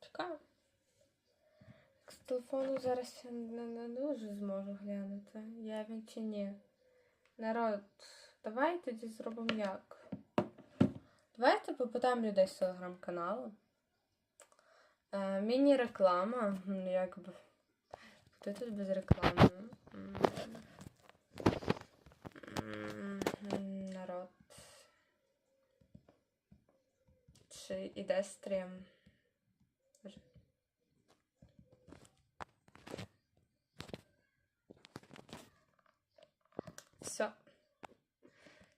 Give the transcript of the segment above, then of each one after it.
Чекаю. З телефону зараз я не, не дуже зможу глянути. Я він чи ні. Народ, давай тоді зробимо як. Давайте попитаємо людей з телеграм-каналу. Е, Міні-реклама. Якби. Хто тут без реклами? Народ. Чи іде стрім? Боже. Все.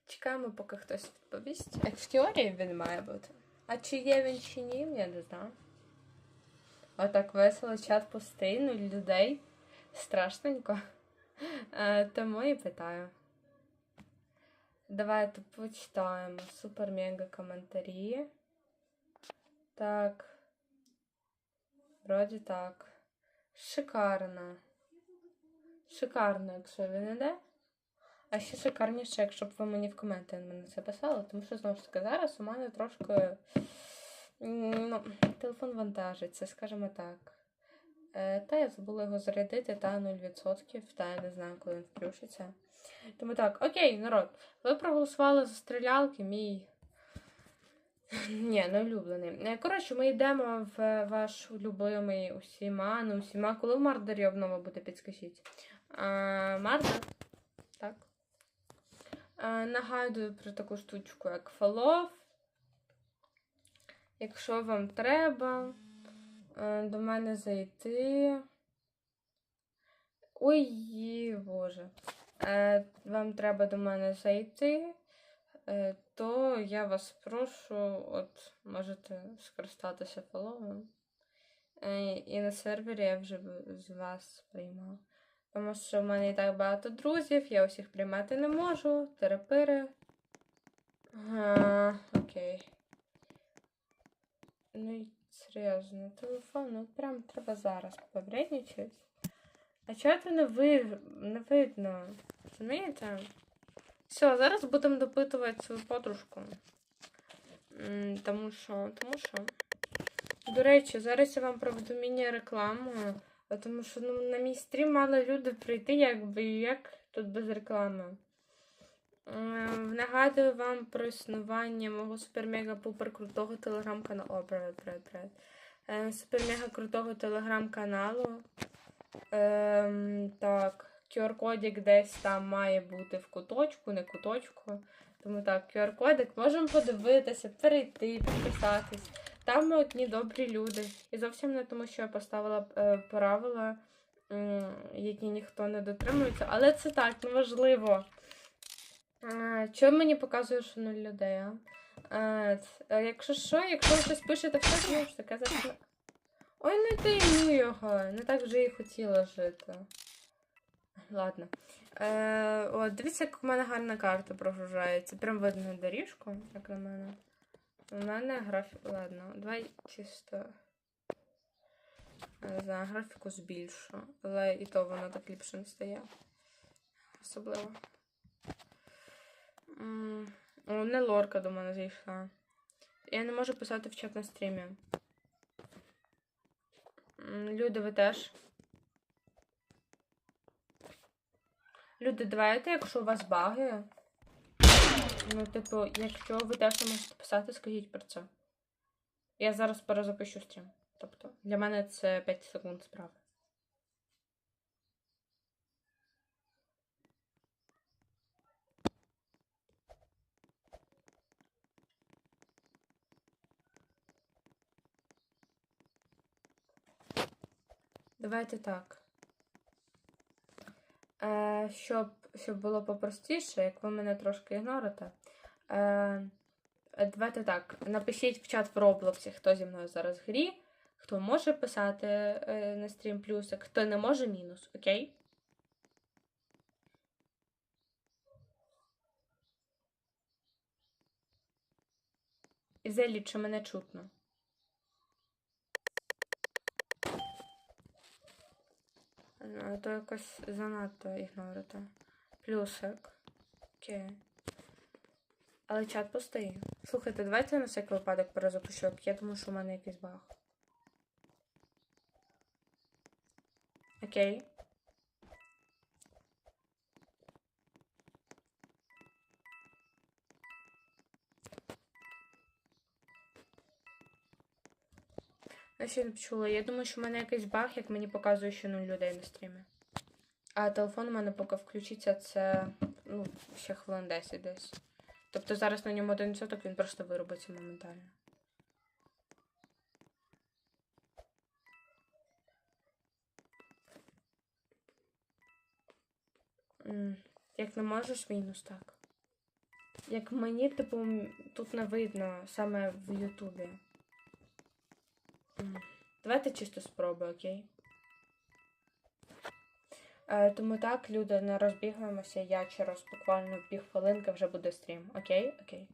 Чекаємо, поки хтось відповість. Як в теорії він має бути. А чи є він чи ні, я не знаю. Отак весело чат пустий, ну людей страшненько. Е, тому і питаю. Давайте почитаємо супер-мега коментарі. Так. Вроді так. Шикарно. Шикарно, якщо він іде. А ще шикарніше, якщо б ви мені в коменти мене це писали, тому що знову ж таки зараз у мене трошки ну, телефон вантажиться, скажімо так. Е, Та я забула його зарядити, та 0%, та я не знаю, коли він включиться. Тому так, окей, народ, ви проголосували за стрілялки, мій. Ні, не улюблений. Е, Коротше, ми йдемо в ваш улюблений усіма, не усіма. Коли в Мардері обнова буде, підскажіть. А, Мардер. А, нагадую про таку штучку, як фолов. Якщо вам треба е, до мене зайти. Ой, боже. Е, Вам треба до мене зайти, е, то я вас прошу, от можете скористатися фоловом. Е, І на сервері я вже з вас приймав. Тому що в мене і так багато друзів, я усіх приймати не можу. Терапири. А, окей. Ну і серйозно, телефон, ну прям треба зараз повредничать. А чого це не, ви... не видно? Розумієте? Все, зараз будемо допитувати свою подружку. Тому що, тому що. До речі, зараз я вам проведу міні-рекламу. Тому що ну, на мій стрім мали люди прийти, якби як тут без реклами. Е, Нагадую вам про існування мого супер-мега-пупер крутого телеграм-каналу. Е, Супер-мега крутого телеграм-каналу. Ем, так, QR-кодик десь там має бути в куточку, не куточку. Тому так, QR-кодик можемо подивитися, перейти, підписатись. Там ми одні добрі люди. І зовсім не тому, що я поставила е, правила, м, які ніхто не дотримується. Але це так, неважливо. Е, Чому мені показує, що нуль людей, а? Е, е, якщо що, якщо ви щось пишете, все знову ж таке записано. Ой, не ти ну його. Не так вже і хотіла жити. Ладно. Е, от, дивіться, як у мене гарна карта прогружається. Прям видно доріжку, як на мене. У мене графік. Ладно, давай чисто. Не знаю, графіку збільшу. Але і то воно так ліпше не стає. Особливо. О, не лорка до мене зайшла. Я не можу писати в чат на стрімі. Люди, ви теж. Люди, давайте, якщо у вас баги. Ну, типу, якщо ви теж не можете писати, скажіть про це. Я зараз перезапишу стрім. Тобто, для мене це 5 секунд справи. Давайте так. Е, щоб, щоб було попростіше, як ви мене трошки ігнорите. Е, давайте так. Напишіть в чат в Роблоксі, хто зі мною зараз в грі, хто може писати е, на стрім плюсик, хто не може мінус, окей? І Зелі, чи мене чутно? Ну, то якось занадто ігнорити. Плюсик. Окей. Але чат постає. Слухайте, давайте на всякий випадок перезапущу. Я думаю, що в мене якийсь баг. Окей. Я ще не почула. Я думаю, що в мене якийсь баг, як мені показує, що нуль людей на стрімі. А телефон у мене поки включиться, це ну, ще хвилин 10 десь. Тобто зараз на ньому 1%, він просто виробиться моментально. Як не можеш, мінус так. Як мені, типу, тут не видно саме в Ютубі. Давайте чисто спробую, окей? Е, тому так, люди, не розбігаємося. Я через буквально півхвилинки вже буде стрім. Окей? Окей.